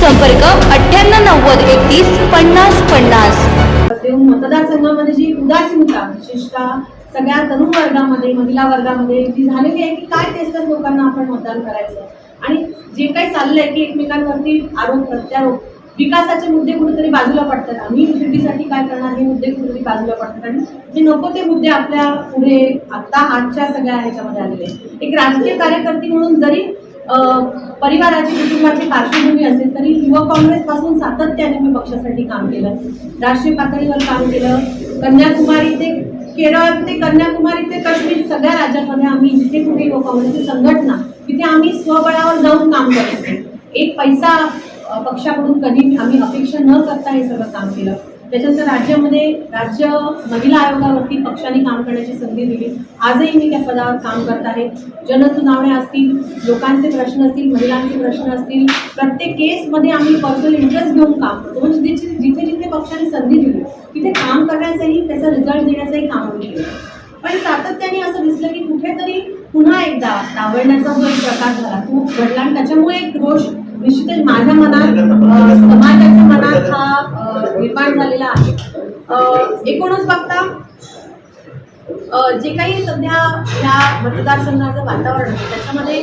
संपर्क अठ्ठ्याण्णव नव्वद एकतीस पन्नास पन्नास. मतदारसंघामध्ये जी उदासीनता विशेषतः सगळ्या तरुण वर्गामध्ये महिला वर्गामध्ये जी झालेली आहे की काय तेच तर लोकांना आपण मतदान करायचं? आणि जे काही चाललंय की एकमेकांवरती आरोप प्रत्यारोप विकासाचे मुद्दे कुठेतरी बाजूला पडतात. आम्ही शेतीसाठी काय करणार? हे मुद्दे कुठेतरी बाजूला पडतात. आणि जे नको ते मुद्दे आपल्या पुढे आता आजच्या सगळ्या ह्याच्यामध्ये आलेले आहेत. एक राजकीय कार्यकर्ती म्हणून जरी परिवाराची कुटुंबाची पार्श्वभूमी असेल तरी युवक काँग्रेसपासून सातत्याने मी पक्षासाठी काम केलं. राष्ट्रीय पातळीवर काम केलं. कन्याकुमारी ते केरळ ते कन्याकुमारी ते काश्मीर सगळ्या राज्यांमध्ये आम्ही जिथे कुठे युवक काँग्रेसची संघटना तिथे आम्ही स्वबळावर जाऊन काम करत एक पैसा पक्षाकडून कधी आम्ही अपेक्षा न करता हे सगळं काम केलं. त्याच्यानंतर राज्यामध्ये राज्य महिला आयोगावरती पक्षाने काम करण्याची संधी दिली. आजही मी त्या पदावर काम करत आहे. जनसुनावण्या असतील लोकांचे प्रश्न असतील महिलांचे प्रश्न असतील प्रत्येक केसमध्ये आम्ही पर्सनल इंटरेस्ट घेऊन काम करतो. म्हणजे जिथे जिथे जिथे पक्षाने संधी दिली तिथे काम करण्याचंही त्याचा रिझल्ट देण्याचंही काम केलं पण सातत्याने असं दिसलं की कुठेतरी पुन्हा एकदा डावलण्याचा जो एक प्रकार झाला. तो घडला आणि त्याच्यामुळे एक रोष निश्चितच माझ्या मनात समाजाच्या मनात हा निर्माण झालेला आहे. एकूणच बघता जे काही सध्या या मतदारसंघाचं वातावरण आहे त्याच्यामध्ये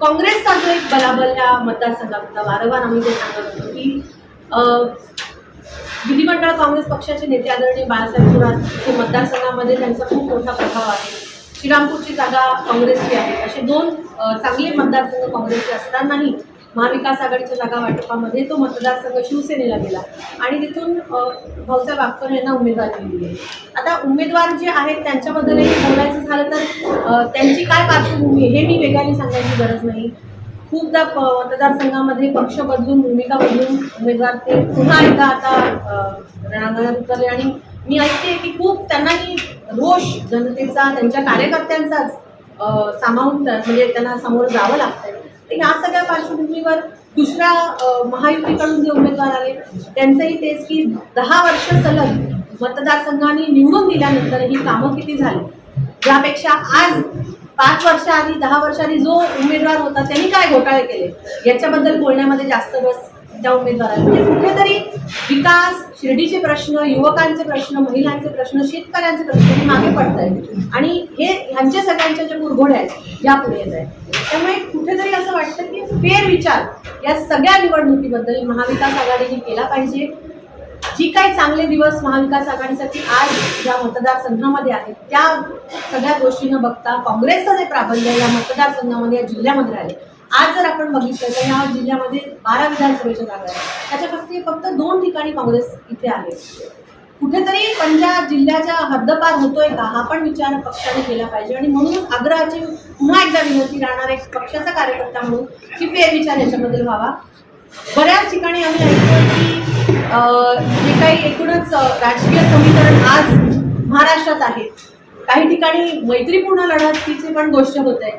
काँग्रेसचा जो एक बलाबल या मतदारसंघात होता वारंवार आम्ही ते सांगत होतो की विधिमंडळ काँग्रेस पक्षाचे नेते आदरणीय बाळासाहेब थोरात हे मतदारसंघामध्ये त्यांचा खूप मोठा प्रभाव आहे. श्रीरामपूरची जागा काँग्रेसची आहे. असे दोन चांगले मतदारसंघ काँग्रेसचे असतानाही महाविकास आघाडीच्या जागा वाटपामध्ये तो मतदारसंघ शिवसेनेला गेला. आणि तिथून भाऊसाहेब आगकर यांना उमेदवारी दिली आता उमेदवार जे आहेत त्यांच्याबद्दलही बोलायचं झालं तर त्यांची काय पार्श्वभूमी हे मी वेगाने सांगायची गरज नाही. खूपदा प मतदारसंघामध्ये पक्ष बदलून भूमिका बदलून उमेदवार ते पुन्हा एकदा आता रणांगणात उतरले. आणि मी ऐकते की खूप त्यांनाही रोष जनतेचा त्यांच्या कार्यकर्त्यांचाच सामावून म्हणजे त्यांना समोर जावं लागतंय. तर ह्या सगळ्या पार्श्वभूमीवर दुसऱ्या महायुतीकडून जे उमेदवार आले त्यांचंही तेच की दहा वर्ष सलग मतदारसंघाने निवडून दिल्यानंतर ही कामं किती झाली? यापेक्षा आज पाच वर्ष आधी दहा वर्षांनी आधी जो उमेदवार होता त्यांनी काय घोटाळे केले? याच्याबद्दल बोलण्यामध्ये जास्त रस त्या उमेदवारांना म्हणजे कुठेतरी विकास शिर्डीचे प्रश्न युवकांचे प्रश्न महिलांचे प्रश्न शेतकऱ्यांचे प्रश्न मागे पडत आहेत आणि हे ह्यांच्या सगळ्यांच्या ज्या मुरघोड्या आहेत या पुढे येत आहेत. त्यामुळे कुठेतरी असं वाटतं की फेर विचार या सगळ्या निवडणुकीबद्दल महाविकास आघाडीने केला पाहिजे. जी काही चांगले दिवस महाविकास आघाडीसाठी आज या मतदारसंघामध्ये आहेत त्या सगळ्या गोष्टींना बघता काँग्रेसचं जे प्राबल्य या मतदारसंघामध्ये या जिल्ह्यामध्ये राहिले आज जर आपण बघितलं तर या जिल्ह्यामध्ये बारा विधानसभेच्या जागा आहेत. त्याच्या फक्त फक्त दोन ठिकाणी काँग्रेस इथे आहे. कुठेतरी पंजाब जिल्ह्याच्या हद्दपार होतोय का हा पण विचार पक्षाने केला पाहिजे. आणि म्हणून आग्रहाची पुन्हा एकदा विनंती राहणार एक पक्षाचा कार्यकर्ता म्हणून की फेरविचार याच्याबद्दल व्हावा. बऱ्याच ठिकाणी आम्ही ऐकतो की जे काही एकूणच राजकीय समीकरण आज महाराष्ट्रात आहे. काही ठिकाणी मैत्रीपूर्ण लढतीची पण गोष्ट होत आहे.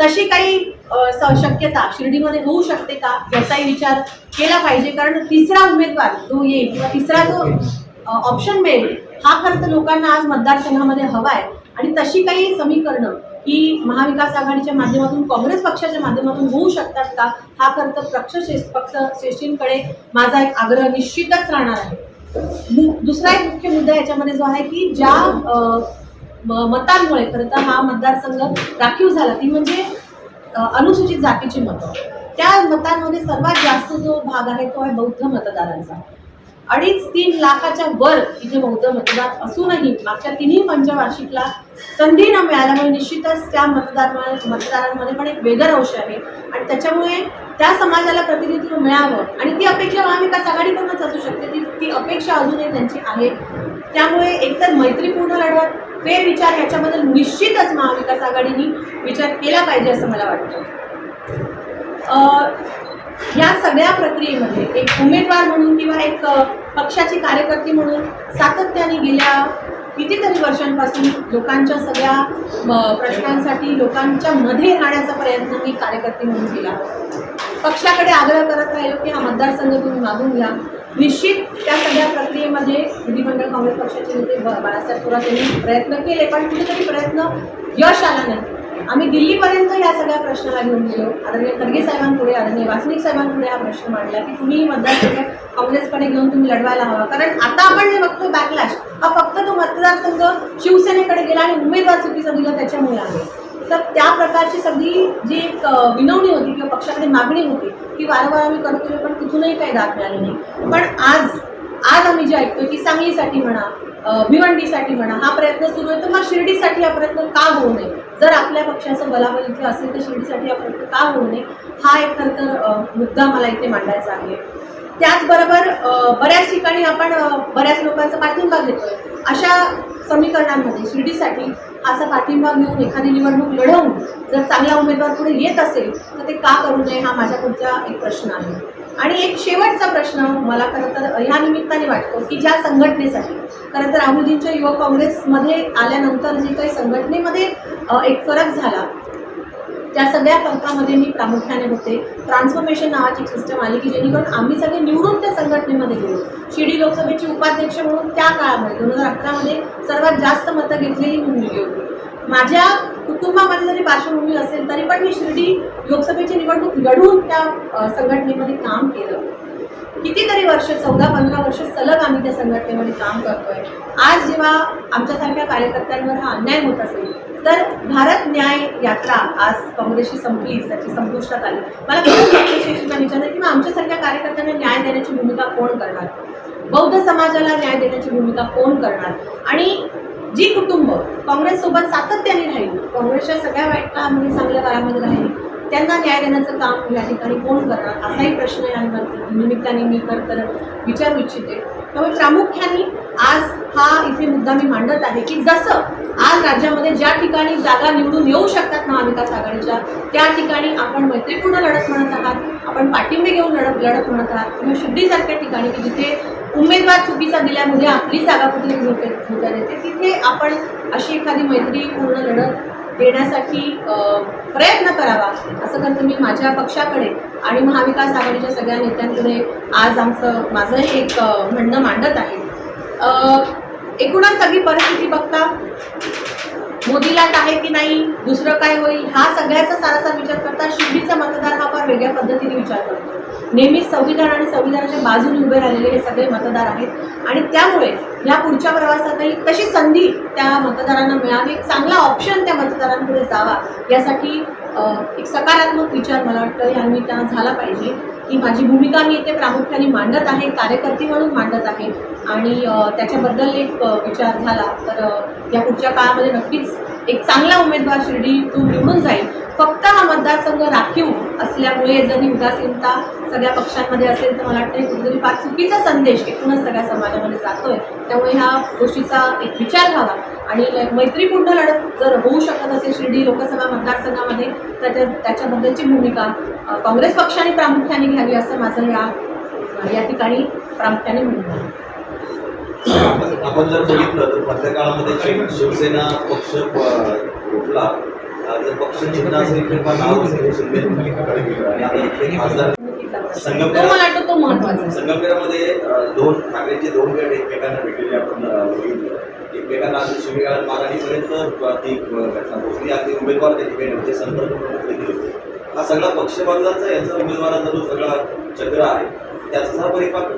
तशी काही शक्यता शिर्डीमध्ये होऊ शकते का? याचाही विचार केला पाहिजे. कारण तिसरा उमेदवार जो येईल किंवा तिसरा जो ऑप्शन मिळेल हा खरं तर लोकांना आज मतदारसंघामध्ये हवा आहे आणि तशी काही समीकरणं ही महाविकास आघाडीच्या माध्यमातून काँग्रेस पक्षाच्या माध्यमातून होऊ शकतात का? हा खरं तर पक्ष पक्ष श्रेष्ठींकडे माझा एक आग्रह निश्चितच राहणार आहे. दुसरा एक मुख्य मुद्दा याच्यामध्ये जो आहे की ज्या म- मतांमुळे खरं तर हा मतदारसंघ राखीव झाला ती म्हणजे अनुसूचित जातीची मतं. त्या मतांमध्ये सर्वात जास्त जो भाग आहे तो आहे बौद्ध मतदारांचा. अडीच तीन लाखाच्या वर इथे बौद्ध मतदार असूनही मागच्या तिन्ही पंचवार्षिकला संधी न मिळाल्यामुळे निश्चितच त्या मतदार मतदारांमध्ये पण एक वेगळं अंश आहे. आणि त्याच्यामुळे त्या समाजाला प्रतिनिधित्व मिळावं आणि ती अपेक्षा महाविकास आघाडीकडूनच असू शकते. ती ती अपेक्षा अजूनही त्यांची आहे. त्यामुळे एकतर मैत्रीपूर्ण फेर विचार याच्याबद्दल निश्चितच महाविकास आघाडीने विचार केला पाहिजे असं मला वाटतं. ह्या या सगळ्या प्रक्रियेमध्ये एक उमेदवार म्हणून किंवा एक पक्षाची कार्यकर्ती म्हणून सातत्याने गेल्या कितीतरी वर्षांपासून लोकांच्या सगळ्या प्रश्नांसाठी लोकांच्या मध्ये राहण्याचा प्रयत्न मी कार्यकर्ती म्हणून केला. पक्षाकडे आग्रह करत राहिलो की हा मतदारसंघ तुम्ही मागून घ्या. निश्चित त्या सगळ्या प्रक्रियेमध्ये विधिमंडळ काँग्रेस पक्षाचे नेते बाळासाहेब थोरात यांनी प्रयत्न केले पण कुठेतरी प्रयत्न यश आला नाही. आम्ही दिल्लीपर्यंत या सगळ्या प्रश्नाला घेऊन गेलो. आदरणीय खडगे साहेबांपुढे आदरणीय वासनिक साहेबांपुढे हा प्रश्न मांडला की तुम्ही मतदारसंघ काँग्रेसकडे घेऊन तुम्ही लढवायला हवा. कारण आता आपण जे बघतो बॅकलॅश हा फक्त तो मतदारसंघ शिवसेनेकडे गेला आणि उमेदवार चुकीचा दिला त्याच्यामुळे आहे. तर त्या प्रकारची सगळी जी एक विनवणी होती किंवा पक्षाकडे मागणी होती ती वारंवार आम्ही करत गेलो पण तिथूनही काही दाद मिळाली नाही. पण आज आज आम्ही जे ऐकतो की सांगलीसाठी म्हणा भिवंडीसाठी म्हणा हा प्रयत्न सुरू आहे तर मग शिर्डीसाठी हा प्रयत्न का होऊ नये? जर आपल्या पक्षाचं बलाबल इथे असेल तर शिर्डीसाठी हा प्रयत्न का होऊ नये? हा एक नंतर मुद्दा मला इथे मांडायचा आहे. त्याचबरोबर बऱ्याच ठिकाणी आपण बऱ्याच लोकांचा पाठिंबा घेतोय. अशा समीकरणांमध्ये शिर्डीसाठी असा पाठिंबा घेऊन एखादी निवडणूक लढवून जर चांगला उमेदवार पुढे येत असेल तर ते का करू नये हा माझ्या पुढचा एक प्रश्न आहे. आणि एक शेवटचा प्रश्न मला खरं तर ह्या निमित्ताने वाटतो की ज्या संघटनेसाठी खरं तर राहुलजींच्या युवक काँग्रेसमध्ये आल्यानंतर जे काही संघटनेमध्ये एक फरक झाला त्या सगळ्या फरकामध्ये मी प्रामुख्याने होते ट्रान्सफॉर्मेशन नावाची एक सिस्टम आली की जेणेकरून आम्ही सगळे निवडून त्या संघटनेमध्ये गेलो. शिर्डी लोकसभेची उपाध्यक्ष म्हणून त्या काळामध्ये दोन हजार अकरामध्ये सर्वात जास्त मतं घेतलेली मी मुलगी होती. माझ्या कुटुंबामध्ये जरी पार्श्वभूमी असेल तरी पण मी शिर्डी लोकसभेची निवडणूक लढून त्या संघटनेमध्ये काम केलं. कितीतरी वर्ष चौदा पंधरा वर्ष सलग आम्ही त्या संघटनेमध्ये काम करतोय. आज जेव्हा आमच्यासारख्या कार्यकर्त्यांवर हा अन्याय होत असेल तर भारत न्याय यात्रा आज काँग्रेसशी संपली त्याची संपुष्टात आली. मला विचारलं की मग आमच्यासारख्या कार्यकर्त्यांना न्याय देण्याची भूमिका कोण करणार? बौद्ध समाजाला न्याय देण्याची भूमिका कोण करणार? आणि जी कुटुंब काँग्रेससोबत सातत्याने राहील काँग्रेसच्या सगळ्या वाईट काळामध्ये चांगल्या काळामध्ये राहील त्यांना न्याय देण्याचं काम या ठिकाणी कोण करणार? असाही प्रश्न या निमित्ताने मी खरं तर विचारू इच्छिते. त्यामुळे प्रामुख्याने आज हा इथे मुद्दा मी मांडत आहे की जसं आज राज्यामध्ये ज्या ठिकाणी जागा निवडून येऊ शकतात महाविकास आघाडीच्या त्या ठिकाणी आपण मैत्रीपूर्ण लढत म्हणत आहात आपण पाठिंबे घेऊन लढत लढत म्हणत आहात. किंवा शिर्डीसारख्या ठिकाणी की जिथे उमेदवार चुकीचा दिल्यामुळे आपली जागा कुठे धोक्यात येते तिथे आपण अशी एखादी मैत्रीपूर्ण लढत देण्यासाठी प्रयत्न करावा असं करतं मी माझ्या पक्षाकडे. आणि महाविकास आघाडीच्या सगळ्या नेत्यांकडे आज आमचं माझंही एक म्हणणं मांडत आहे. एकूणच सगळी परिस्थिती बघता मोदीला काय आहे की नाही दुसरं काय होईल हा सगळ्याचा सारासार विचार करता शिर्डीचा मतदार हा फार वेगळ्या पद्धतीने विचार करतो. नेहमीच संविधान आणि संविधानाच्या बाजूने उभे राहिलेले हे सगळे मतदार आहेत. आणि त्यामुळे या पुढच्या प्रवासातही तशी संधी त्या मतदारांना मिळावी एक चांगला ऑप्शन त्या मतदारांपुढे जावा यासाठी एक सकारात्मक विचार मला वाटतं या निमित्तानं झाला पाहिजे. ही माझी भूमिका मी इथे प्रामुख्याने मांडत आहे कार्यकर्ती म्हणून मांडत आहे. आणि त्याच्याबद्दल एक विचार झाला तर या पुढच्या काळामध्ये नक्कीच एक चांगला उमेदवार शिर्डीतून निवडून जाईल. फक्त हा मतदारसंघ राखीव असल्यामुळे जर ही उदासीनता सगळ्या पक्षांमध्ये असेल तर मला वाटतं कुठेतरी फार चुकीचा संदेश एकूणच सगळ्या समाजामध्ये जातोय. त्यामुळे ह्या गोष्टीचा एक विचार व्हावा. आणि मैत्रीपूर्ण लढत जर होऊ शकत असेल शिर्डी लोकसभा मतदारसंघामध्ये तर त्या त्याच्याबद्दलची भूमिका काँग्रेस पक्षाने प्रामुख्याने घ्यावी असं माझं या या ठिकाणी प्रामुख्याने म्हणणं आहे. आपण जर बघितलं तर मधल्या काळामध्ये शिव- शिवसेना पक्ष उठला जर पक्ष चिन्ह असेल किंवा नाव असेल गेलं आणि आता इथे खासदार संगमनेरमध्ये दोन ठाकरेचे दोन गट एकमेकांना भेटलेले आपण बघितलं. एकमेकांना अशी शिवीगाळ मारहाणीपर्यंत अं, ती घटना पोहोचली अगदी उमेदवार त्या ठिकाणी म्हणजे होते संपर्क प्रमुख देखील हा सगळा पक्ष याचा उमेदवाराचा जो सगळा चक्र आहे त्याचा हा परिपाक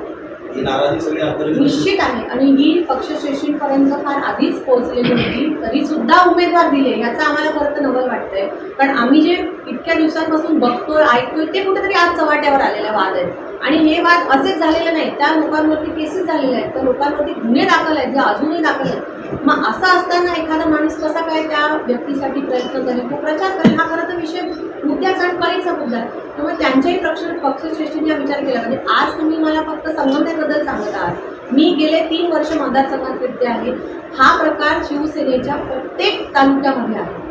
ही नाराजी सगळी अंतर्गत निश्चित आहे. आणि ही पक्षश्रेष्ठींपर्यंत फार आधीच पोहोचलेली होती. तरी सुद्धा उमेदवार दिले. याचा आम्हाला खरं तर नवल वाटतंय. कारण आम्ही जे इतक्या दिवसांपासून बघतोय ऐकतोय ते कुठेतरी आज चव्हाट्यावर आलेला वाद आहे. आणि हे वाद असेच झालेले नाही. त्या लोकांवरती केसेस झालेले आहेत. त्या लोकांवरती गुन्हे दाखल आहेत. जे अजूनही दाखल आहेत. मग असं असताना एखादा माणूस कसा काय त्या व्यक्तीसाठी प्रयत्न करेल? तो प्रचार करेल. हा खरं तर विषय मुद्द्याचा आणि कळीचा मुद्दा आहे. त्यामुळे त्यांच्याही पक्ष पक्षश्रेष्ठींनी हा विचार केला. म्हणजे आज तुम्ही मला फक्त संगमनेरबद्दल सांगत आहात. मी गेले तीन वर्ष मतदारसंघात फिरते आहे. हा प्रकार शिवसेनेच्या प्रत्येक तालुक्यामध्ये आहे.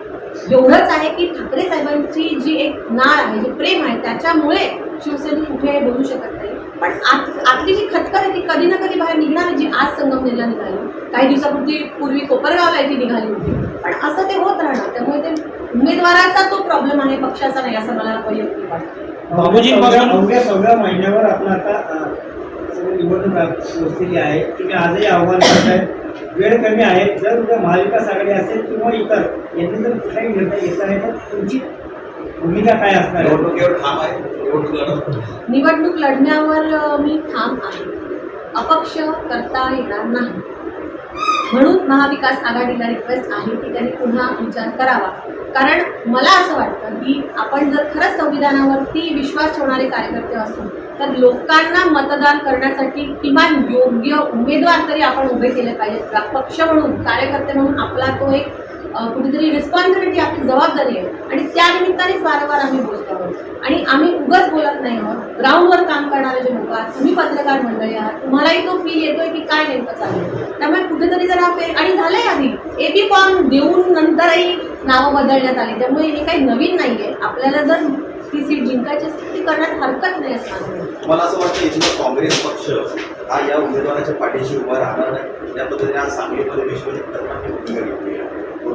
एवढंच आहे की ठाकरे साहेबांची जी एक नाळ आहे जे प्रेम आहे त्याच्यामुळे शिवसेने कुठे बोलू शकत नाही. पण आत आतली जी खतखत आहे ती कधी ना कधी बाहेर निघणार जी आज संगमनेरला निघाली. काही दिवसापूर्वी पूर्वी कोपरगावला ती निघाली होती. पण असं ते होत राहणार. त्यामुळे ते उमेदवाराचा तो प्रॉब्लेम आहे पक्षाचा नाही असं मला वैयक्तिक वाटतं. अवघ्या सगळ्या महिन्यावर आपण आता निवडणूक आहे. तुम्ही आजही आव्हान करताय. वेळ कमी आहे. जर उद्या महाविकास आघाडी असेल किंवा इतर यांनी जर कुठलाही निर्णय घेतला आहे तर तुमची भूमिका काय असणार आहे? निवडणुकीवर ठाम आहे. निवडणूक लढत. निवडणूक लढण्यावर मी ठाम आहे. अपक्ष करता येणार नाही. म्हणून महाविकास आघाडीला रिक्वेस्ट आहे की त्यांनी पुन्हा विचार करावा. कारण मला असं वाटतं की आपण जर खरंच संविधानावरती विश्वास ठेवणारे कार्यकर्ते असू तर लोकांना मतदान करण्यासाठी किमान योग्य उमेदवार तरी आपण उभे केले पाहिजेत. पक्ष म्हणून कार्यकर्ते म्हणून आपला तो एक कुठेतरी रिस्पॉन्सिबिलिटी आपली जबाबदारी आहे. आणि त्या निमित्तानेच वारंवार आम्ही बोलतो आहोत. आणि आम्ही उगाच बोलत नाही आहोत. ग्राउंडवर काम करणारे जे लोक आहात तुम्ही पत्रकार मंडळी आहात तुम्हालाही तो फील येतोय की काय नेमकं चालू त्यामुळे कुठेतरी जरा फे आणि झालंय आधी. एबी फॉर्म देऊन नंतरही नावं बदलण्यात आली. त्यामुळे हे काही नवीन नाही आहे आपल्याला जर ती सीट जिंकायची असेल ती करण्यात हरकत नाही असं मला असं वाटतं इथलं काँग्रेस पक्ष हा या उमेदवाराच्या पाठीशी उभा राहणार नाही. या पद्धतीने आज सांगलीमध्ये विश्वजित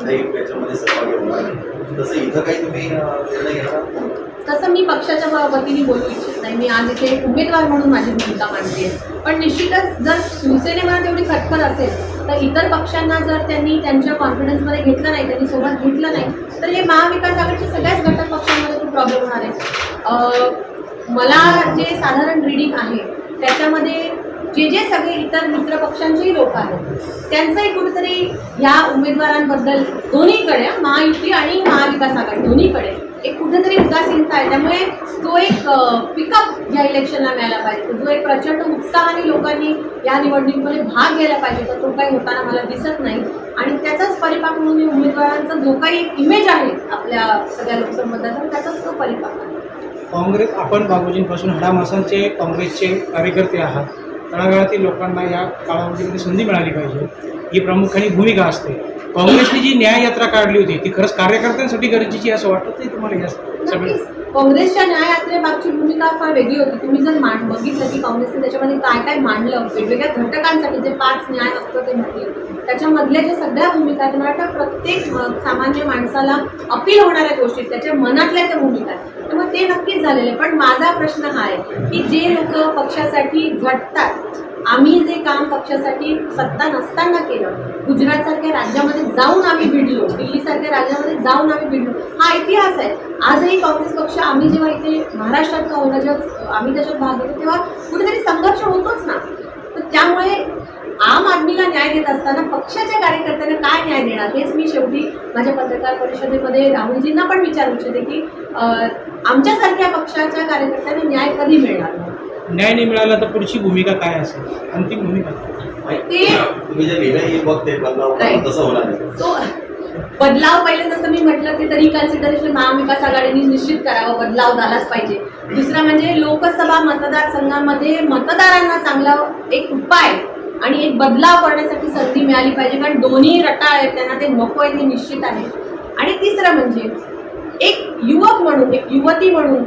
कुठेही याच्यामध्ये सहभागी होणार तसं इथं काही तुम्ही निर्णय घेणार तसं मी पक्षाच्या वतीने बोलू इच्छित नाही. मी आज इथे उमेदवार म्हणून माझी भूमिका मांडते. पण निश्चितच जर शिवसेनेवर तेवढी खटखट असेल तर इतर पक्षांना जर त्यांनी त्यांच्या कॉन्फिडन्समध्ये घेतलं नाही त्यांनी सोबत घेतलं नाही तर हे महाविकास आघाडीच्या सगळ्याच घटक पक्षांमध्ये खूप प्रॉब्लेम होणार आहे. मला जे साधारण रिडिंग आहे त्याच्यामध्ये जे जे सगळे इतर मित्र पक्षांचेही लोक आहेत त्यांचंही कुठेतरी ह्या उमेदवारांबद्दल दोन्हीकडे महायुती आणि महाविकास आघाडी दोन्हीकडे एक कुठेतरी उदासीनता आहे. त्यामुळे तो एक पिकअप या इलेक्शनला मिळायला पाहिजे. जो एक प्रचंड उत्साहाने लोकांनी या निवडणुकीमध्ये भाग घ्यायला पाहिजे तर तो काही होताना मला दिसत नाही. आणि त्याचाच परिपाक म्हणून उमेदवारांचा जो काही इमेज आहे आपल्या सगळ्या लोकसंबंधाचा त्याचाच तो परिपाक आहे. काँग्रेस आपण बाबूजींपासून हडामासांचे काँग्रेसचे कार्यकर्ते आहात. तळागाळातील लोकांना या कालावधीमध्ये संधी मिळाली पाहिजे. ही प्रामुख्याने भूमिका असते. काँग्रेसने जी न्याय यात्रा काढली होती ती खरंच कार्यकर्त्यांसाठी गरजेची असं वाटत नाही तुम्हाला या सगळ्या काँग्रेसच्या न्यायात्रेमागची भूमिका फार वेगळी होती. तुम्ही जर मांड बघितलं की काँग्रेसने त्याच्यामध्ये काय काय मांडलं वेगवेगळ्या घटकांसाठी जे पाच न्याय हक्क ते म्हटले. त्याच्यामधल्या ज्या सगळ्या भूमिका आहेत मला वाटतं प्रत्येक सामान्य माणसाला अपील होणाऱ्या गोष्टी त्याच्या मनातल्या त्या भूमिका आहेत. त्यामुळे ते नक्कीच झालेले पण माझा प्रश्न हा आहे की जे लोक पक्षासाठी झटतात आम्ही जे काम पक्षासाठी सत्ता नसताना केलं गुजरातसारख्या राज्यामध्ये जाऊन आम्ही भिडलो दिल्लीसारख्या राज्यामध्ये जाऊन आम्ही भिडलो हा इतिहास आहे. आजही काँग्रेस पक्ष आम्ही जेव्हा इथे महाराष्ट्रात का होता जेव्हा आम्ही त्याच्यात भाग घेतो तेव्हा कुठेतरी संघर्ष होतोच ना. तर त्यामुळे आम आदमीला न्याय देत असताना पक्षाच्या कार्यकर्त्यांना काय न्याय देणार हेच मी शेवटी माझ्या पत्रकार परिषदेमध्ये राहुलजींना पण विचारू इच्छिते की आमच्यासारख्या पक्षाच्या कार्यकर्त्यांना न्याय कधी मिळणार? न्याय नाही मिळाला तर पुढची भूमिका काय असेल अंतिम भूमिका माहिती? तुम्ही जे लिहिलंय बघते बदलाव Right. तसं होणार नाही सो बदलाव पहिले जसं मी म्हटलं की तरी कन्सिडरेशन महाविकास आघाडीने निश्चित करावं बदलाव झालाच पाहिजे दुसरं म्हणजे लोकसभा मतदारसंघामध्ये मतदारांना चांगला एक उपाय आणि एक बदलाव करण्यासाठी संधी मिळाली पाहिजे कारण दोन्ही रटाळ आहेत त्यांना ते नको आहे ते निश्चित आहे आणि तिसरं म्हणजे एक युवक म्हणून एक युवती म्हणून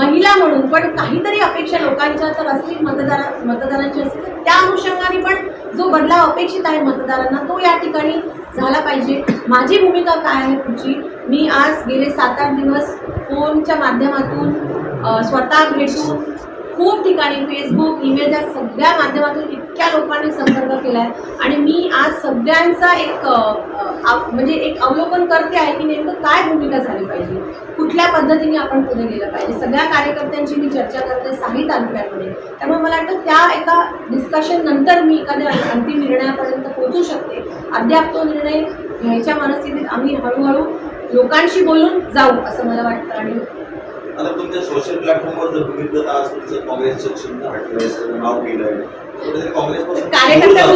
महिला म्हणून पण काहीतरी अपेक्षा लोकांच्या तर असतील मतदार मतदारांची असतील. तर त्या अनुषंगाने पण जो बदलाव अपेक्षित आहे मतदारांना तो या ठिकाणी झाला पाहिजे. माझी भूमिका काय आहे पुढची? मी आज गेले सात आठ दिवस फोनच्या माध्यमातून स्वतः भेटून खूप ठिकाणी फेसबुक ईमेल या सगळ्या माध्यमातून इतक्या लोकांनी संपर्क केला आहे आणि मी आज सगळ्यांचा एक आप- म्हणजे एक अवलोकन करते आहे की नेमकं काय भूमिका झाली पाहिजे. कुठल्या पद्धतीने आपण पुढे गेलं पाहिजे. सगळ्या कार्यकर्त्यांची मी चर्चा करते साही तालुक्यांमध्ये. त्यामुळे मला वाटतं त्या एका डिस्कशन नंतर मी एखाद्या अंतिम निर्णयापर्यंत पोहोचू शकते. अद्याप तो निर्णय घ्यायच्या मनस्थितीत आम्ही हळूहळू लोकांशी बोलून जाऊ असं मला वाटतं. आणि आता तुमच्या सोशल प्लॅटफॉर्मवर जर बघितलं तर आज तुमचं काँग्रेसचं चिन्ह नाव केलं आहे कार्यकर्ता.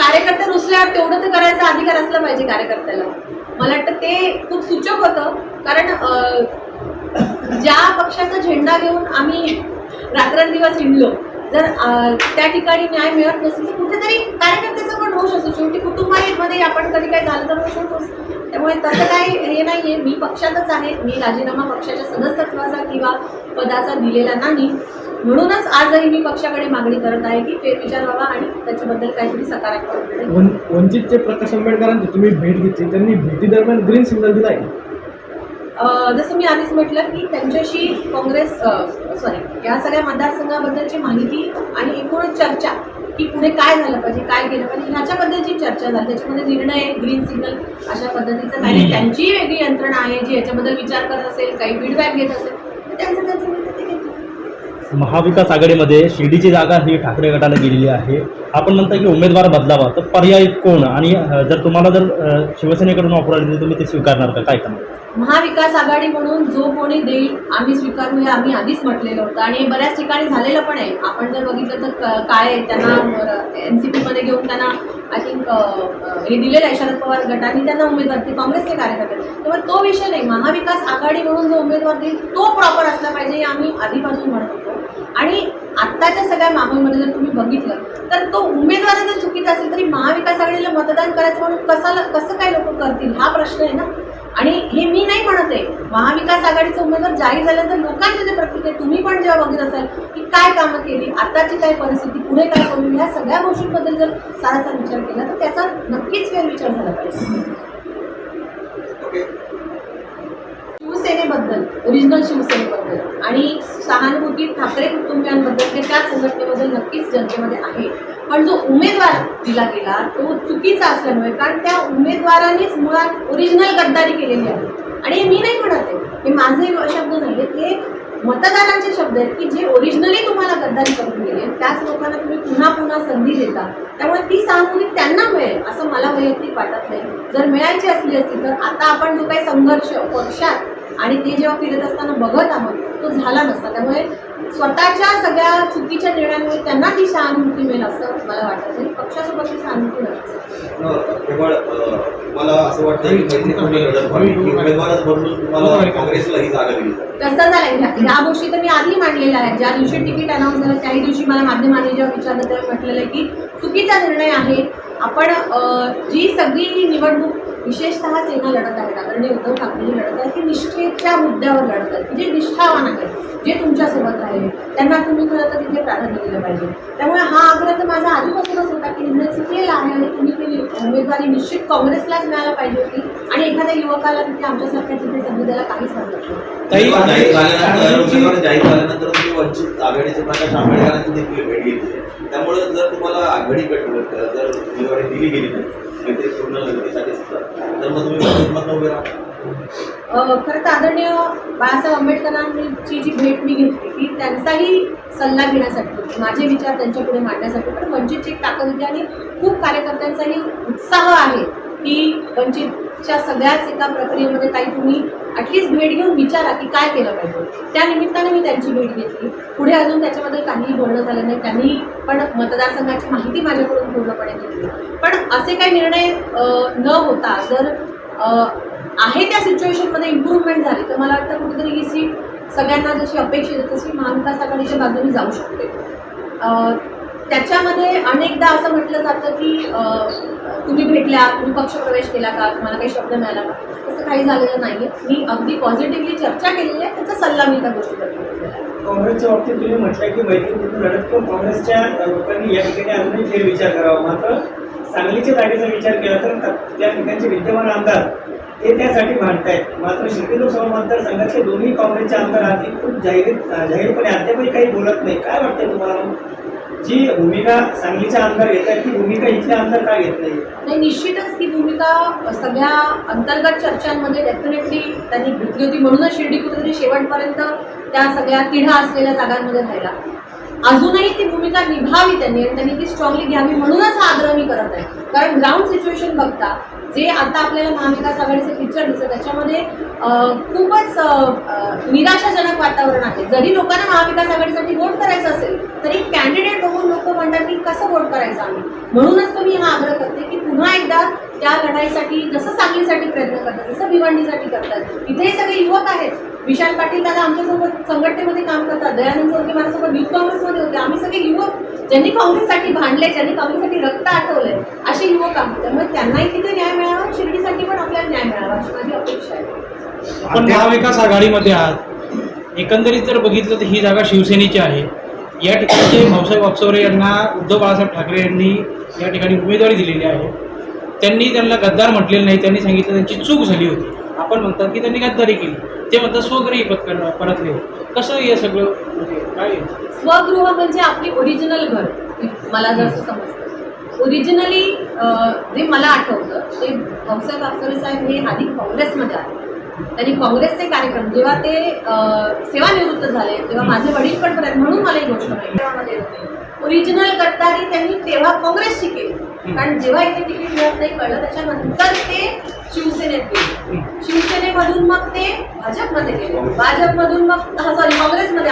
कार्यकर्ता रुसल्यावर तेवढं तर करायचा अधिकार असला पाहिजे कार्यकर्त्याला. मला वाटतं ते खूप सूचक होतं. कारण ज्या पक्षाचा झेंडा घेऊन आम्ही रात्रंदिवस हिंडलो जर त्या ठिकाणी न्याय मिळत नसेल तर कुठेतरी कार्यकर्त्याचा पण दोष असतो. शेवटी कुटुंबामध्ये आपण कधी काही झालं तर दोष होतोच. त्यामुळे तसं काही हे नाहीये. मी पक्षातच आहे. मी राजीनामा पक्षाच्या सदस्यत्वाचा किंवा पदाचा दिलेला नाही. म्हणूनच आजही मी पक्षाकडे मागणी करत आहे की फेरविचार व्हावा आणि त्याच्याबद्दल काहीतरी सकारात्मक वंचितचे प्रकाश आंबेडकरांची तुम्ही भेट घेतली त्यांनी भेटी दरम्यान ग्रीन सिग्नल दिला आहे जसं मी आधीच म्हटलं की त्यांच्याशी काँग्रेस सॉरी या सगळ्या मतदारसंघाबद्दलची माहिती आणि एकूण चर्चा की पुढे काय झालं पाहिजे काय केलं पाहिजे ह्याच्याबद्दलची चर्चा झाली त्याच्यामध्ये निर्णय ग्रीन सिग्नल अशा पद्धतीचं काही नाही. त्यांचीही वेगळी यंत्रणा आहे जी याच्याबद्दल विचार करत असेल काही फीडबॅक घेत असेल तर त्यांचं त्यांचं. महाविकास आघाडीमध्ये शिर्डीची जागा ही ठाकरे गटाला गेलेली आहे. आपण म्हणता की उमेदवार बदलावा तर पर्याय कोण? आणि जर तुम्हाला जर शिवसेनेकडून ऑफर आली तर तुम्ही ते स्वीकारणार का? काय करणार महाविकास आघाडी म्हणून जो कोणी देईल आम्ही स्वीकारूया हे आम्ही आधीच म्हटलेलं होतं. आणि बऱ्याच ठिकाणी झालेलं पण आहे. आपण जर बघितलं तर काय काळे त्यांना एन सी पीमध्ये घेऊन त्यांना आय थिंक uh, uh, हे दिलेलं आहे शरद पवार गटाने त्यांना उमेदवार ते काँग्रेसचे कार्यकर्ते. तेव्हा तो विषय नाही. महाविकास आघाडी म्हणून जो उमेदवार देईल तो प्रॉपर असला पाहिजे हे आम्ही आधीपासून म्हणत होतो. आणि आत्ताच्या सगळ्या माहोलमध्ये जर तुम्ही बघितलं तर तो उमेदवार जर चुकीचा असेल तरी महाविकास आघाडीला मतदान करायचं म्हणून कसा कसं काय लोक करतील? हा प्रश्न आहे ना. आणि हे मी नाही म्हणत आहे. महाविकास आघाडीचा उमेदवार जाहीर झाल्यानंतर लोकांचे जे प्रतिक्रिया तुम्ही पण जेव्हा बघत असाल की काय कामं केली आताची काय परिस्थिती पुढे काय करू ह्या सगळ्या गोष्टींबद्दल जर सारासार विचार केला तर त्याचा नक्कीच फेरविचार झाला पाहिजे. शिवसेनेबद्दल ओरिजिनल शिवसेनेबद्दल आणि सहानुभूती ठाकरे कुटुंबियांबद्दल ते त्या संघटनेबद्दल नक्कीच जनतेमध्ये आहे. पण जो उमेदवार दिला गेला तो चुकीचा असल्यामुळे कारण त्या उमेदवारानेच मुळात ओरिजिनल गद्दारी केलेली आहे. आणि हे मी नाही म्हणत आहे. हे माझे शब्द नाही आहेत हे मतदारांचे शब्द आहेत की जे ओरिजिनली तुम्हाला गद्दारी करून गेले त्याच लोकांना तुम्ही पुन्हा पुन्हा संधी देता. त्यामुळे ती सहानुभूती त्यांना मिळेल असं मला वैयक्तिक वाटत नाही. जर मिळायची असली असती तर आता आपण जो काही संघर्ष पक्षात आणि ते जेव्हा फिरत असताना बघत आहोत तो झाला नसता. त्यामुळे स्वतःच्या सगळ्या चुकीच्या निर्णयांमुळे त्यांना ती सहानुभूती मिळेल असं मला वाटत. नाही पक्षासोबत ती सहानुभूती केवळ अ, तुम्हाला असं वाटतं काँग्रेसला ही कसं ह्या ह्या गोष्टी तर मी आधी मांडलेल्या आहेत. ज्या दिवशी तिकीट अनाऊन्स झालं त्याही दिवशी मला माध्यमांनी जेव्हा विचारलं तेव्हा म्हटलेलं आहे की चुकीचा निर्णय आहे. आपण जी सगळी ही निवडणूक विशेषतः सेना लढत आहे आदरणीय उद्धव ठाकरे जी लढत आहे ती निष्ठेच्या मुद्द्यावर लढत आहे जे निष्ठावान आहेत जे तुमच्यासोबत आहे त्यांना तुम्ही खरं तर तिथे प्राधान्य दिलं पाहिजे. त्यामुळे हा आग्रह तर माझा आधीपासूनच होता की निर्णय चुकलेला आहे आणि तुम्ही ती उमेदवारी निश्चित काँग्रेसलाच मिळायला पाहिजे होती आणि एखाद्या युवकाला तिथे आमच्यासारख्या तिथे संधी द्यायला काहीच हरकत नाही. त्यामुळे जर तुम्हाला आघाडी गट जर उमेदवारी दिली गेली नाही सुद्धा. तर मग तुम्ही उभे राहा. खरं तर आदरणीय बाळासाहेब आंबेडकरांची जी भेट मी घेतली ती त्यांचाही सल्ला घेण्यासाठी माझे विचार त्यांच्यापुढे मांडण्यासाठी पण वंचितची एक ताकद होती आणि खूप कार्यकर्त्यांचाही उत्साह आहे. की वंचितच्या सगळ्याच एका प्रक्रियेमध्ये काही तुम्ही ॲटलिस्ट भेट घेऊन विचारा की काय केलं पाहिजे. त्या निमित्ताने मी त्यांची भेट घेतली. पुढे अजून त्याच्यामध्ये काहीही बोलणं झालं नाही. त्यांनी पण मतदारसंघाची माहिती माझ्याकडून पूर्णपणे घेतली. पण असे काही निर्णय न होता जर आहे त्या सिच्युएशनमध्ये इम्प्रूव्हमेंट झाली तर मला वाटतं कुठेतरी ही सीट सगळ्यांना जशी अपेक्षित तशी महाविकास आघाडीच्या बाजूने जाऊ शकते. त्याच्यामध्ये अनेकदा असं म्हटलं जातं की तुम्ही भेटल्या तुम्ही पक्षप्रवेश केला का? तुम्हाला काही शब्द मिळाला का? तसं काही झालेलं नाही मी अगदी पॉझिटिव्हली चर्चा केलेली आहे. त्याचा सल्ला मी त्या गोष्टीबद्दल काँग्रेसच्या बाबतीत तुम्ही म्हटलं की मैत्रीपूर्ण लढत किंवा काँग्रेसच्या लोकांनी या ठिकाणी अजूनही फेरविचार करावा. मात्र सांगलीच्या जागेचा विचार केला तर त्या- ठिकाणचे विद्यमान आमदार ते त्यासाठी भांडतायत. मात्र शिर्डी लोकसभा मतदारसंघातले दोन्ही काँग्रेसचे आमदार आधी खूप जाहीर जाहीरपणे अद्यापही काही बोलत नाही काय वाटतंय तुम्हाला? जी भूमिका सांगलीच्या आमदार घेत आहेत ती भूमिका इथल्या आमदार का घेत नाही? नाही निश्चितच ही भूमिका सगळ्या अंतर्गत चर्चांमध्ये डेफिनेटली त्यांनी घेतली होती. म्हणूनच शिर्डी कुठेतरी शेवटपर्यंत त्या सगळ्या तिढा असलेल्या जागांमध्ये राहिला. अजूनही ती भूमिका निभावी त्यांनी आणि त्यांनी ती स्ट्रॉंगली घ्यावी म्हणूनच हा आग्रह मी करत आहे. कारण ग्राउंड सिच्युएशन बघता जे आता आपल्याला महाविकास आघाडीचं पिक्चर दिसतं त्याच्यामध्ये खूपच निराशाजनक वातावरण आहे. जरी लोकांना महाविकास आघाडीसाठी वोट करायचं असेल तरी कॅन्डिडेट बघून लोक म्हणतात की कसं वोट करायचं आम्ही? म्हणूनच तर मी हा आग्रह करते की पुन्हा एकदा त्या लढाईसाठी जसं सांगलीसाठी प्रयत्न करतात जसं भिवंडीसाठी करतात इथे सगळे युवक आहेत विशाल पाटील दादा आमच्यासोबत संघटनेमध्ये काम करतात. दयानंद चौके माझ्यासोबत युथ काँग्रेसमध्ये होते. आम्ही सगळे युवक ज्यांनी काँग्रेससाठी भांडले ज्यांनी काँग्रेससाठी रक्त आठवलंय असे युवक आहोत. त्यामुळे त्यांनाही तिथे न्याय मिळावा शिर्डीसाठी पण आपल्याला न्याय मिळावा अशी माझी अपेक्षा आहे. आपण महाविकास आघाडीमध्ये आहात. एकंदरीत जर बघितलं तर ही जागा शिवसेनेची आहे. या ठिकाणचे भाऊसाहेब वापसवरे यांना उद्धव बाळासाहेब ठाकरे यांनी या ठिकाणी उमेदवारी दिलेली आहे. त्यांनी त्यांना गद्दार म्हटलेलं नाही. त्यांनी सांगितलं त्यांची चूक झाली होती. आपण म्हणतात की त्यांनी गद्दारी केली. ते म्हणतात स्वगृही पत्कर परतले कसं हे सगळं? म्हणजे काय स्वगृह म्हणजे आपली ओरिजिनल घर. मला जसं समजतं. ओरिजिनली जे मला आठवतं ते भाऊसाहेब अक्षरे साहेब हे आधी काँग्रेसमध्ये आले. त्यांनी काँग्रेसचे कार्यक्रम जेव्हा ते सेवानिवृत्त झाले तेव्हा माझे वडील पण परत म्हणून मला ही गोष्ट माहिती ओरिजिनल गद्दारी त्यांनी तेव्हा काँग्रेसची केली. कारण जेव्हा इथे तिकीट मिळत नाही कळलं त्याच्यानंतर ते शिवसेनेत गेले. शिवसेनेमधून मग ते भाजपमध्ये गेले. भाजपमधून मग सॉरी काँग्रेसमध्ये